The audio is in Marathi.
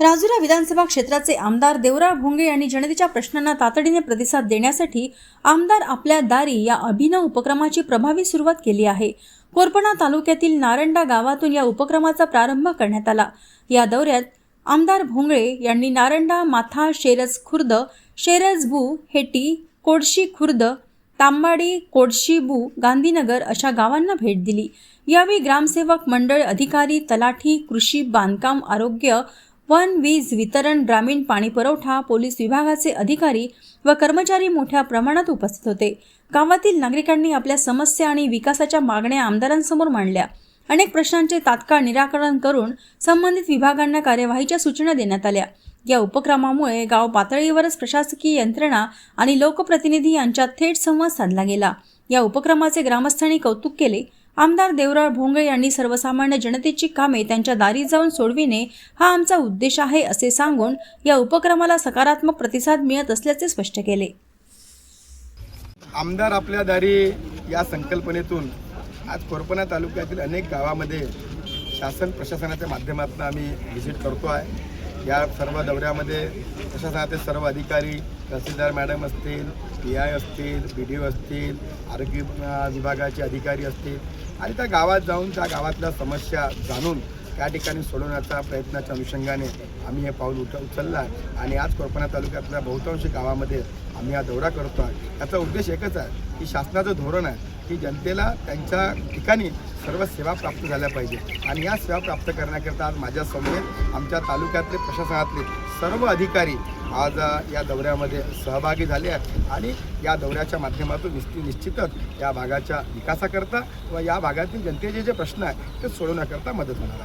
राजुरा विधानसभा क्षेत्राचे आमदार देवराव भोंगे यांनी जनतेच्या प्रश्नांना तातडीने प्रतिसाद देण्यासाठी आमदार आपल्या दारी या अभिनव उपक्रमाची प्रभावी सुरुवात केली आहे. कोरपणा तालुक्यातील नारंडा गावातून या उपक्रमाचा प्रारंभ करण्यात आला. या दौऱ्यात आमदार भोंगळे यांनी नारंडा माथा शेरज खुर्द शेरजभू हेटी कोडशी खुर्द तांबाडी कोडशीबू गांधीनगर अशा गावांना भेट दिली. यावेळी ग्रामसेवक मंडळ अधिकारी तलाठी कृषी बांधकाम आरोग्य वन वीज वितरण ग्रामीण पाणी पुरवठा पोलीस विभागाचे अधिकारी व कर्मचारी मोठ्या प्रमाणात उपस्थित होते. गावातील नागरिकांनी आपल्या समस्या आणि विकासाच्या मागण्या आमदारांसमोर मांडल्या. अनेक प्रश्नांचे तात्काळ निराकरण करून संबंधित विभागांना कार्यवाहीच्या सूचना देण्यात आल्या. या उपक्रमामुळे गाव पातळीवरच प्रशासकीय यंत्रणा आणि लोकप्रतिनिधी यांच्यात थेट संवाद साधला गेला. या उपक्रमाचे ग्रामस्थांनी कौतुक केले. आमदार देवराळ भोंगळे यांनी सर्वसामान्य जनतेची कामे त्यांच्या दारी जाऊन सोडविणे हा आमचा उद्देश आहे असे सांगून या उपक्रमाला सकारात्मक प्रतिसाद मिळत असल्याचे स्पष्ट केले. आमदार आपल्या दारी या संकल्पनेतून आज कोरपणा तालुक्यातील अनेक गावामध्ये शासन प्रशासनाच्या माध्यमातून आम्ही व्हिजिट करतो आहे या सर्व दौऱ्यामध्ये प्रशासनाचे सर्व अधिकारी तहसीलदार मॅडम असतील पी आय असतील बी डी ओ असतील आरोग्य विभागाचे अधिकारी असतील. आणि त्या गावात जाऊन त्या गावातल्या समस्या जाणून त्या ठिकाणी सोडवण्याचा प्रयत्नाच्या अनुषंगाने आम्ही हे पाऊल उठ उचलला आहे. आणि आज कोरपणा तालुक्यातल्या बहुतांश गावामध्ये आम्ही हा दौरा करतो आहे. याचा उद्देश एकच आहे की शासनाचं धोरण आहे की जनतेला त्यांच्या ठिकाणी सर्व सेवा प्राप्त झाल्या पाहिजे. आणि या सेवा प्राप्त करण्याकरता आज माझ्या समवेत आमच्या तालुक्यातले प्रशासनातले सर्व अधिकारी आज या दौऱ्यामध्ये सहभागी झाले आहेत. आणि या दौऱ्याच्या माध्यमातून निश्चित निश्चितच या भागाच्या विकासाकरता व या भागातील जनतेचे जे प्रश्न आहेत ते सोडवण्याकरता मदत होणार आहे.